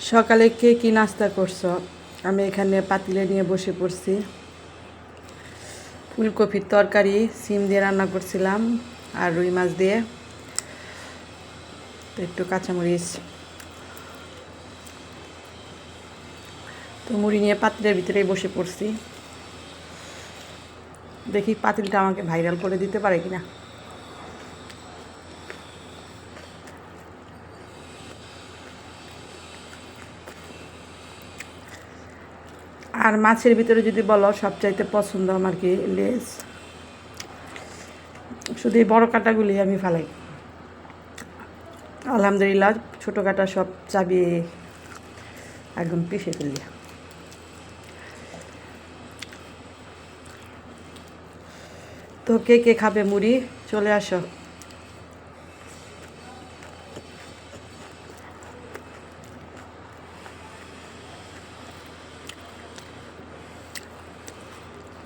সকালে কে কি নাস্তা করছ? আমি এখানে পাতিলে নিয়ে বসে পড়ছি। ফুলকপির তরকারি, সিম দিয়ে রান্না করছিলাম আর রুই মাছ দিয়ে। তো একটু কাঁচামরিচ। তো মুড়ি নিয়ে পাতিলের ভিতরেই বসে পড়ছি। দেখি পাতিলটা আমাকে ভাইরাল করে দিতে পারে কিনা। আর মাছের ভিতরে যদি বলো সবচাইতে পছন্দ আমার কি লেজ? শুধু এই বড় কাটাগুলি আমি ফালাই। আলহামদুলিল্লাহ, ছোটো কাটা সব চাবিয়ে একদম পিষে ফেলি তো কে কে খাবে মুড়ি? চলে আসো।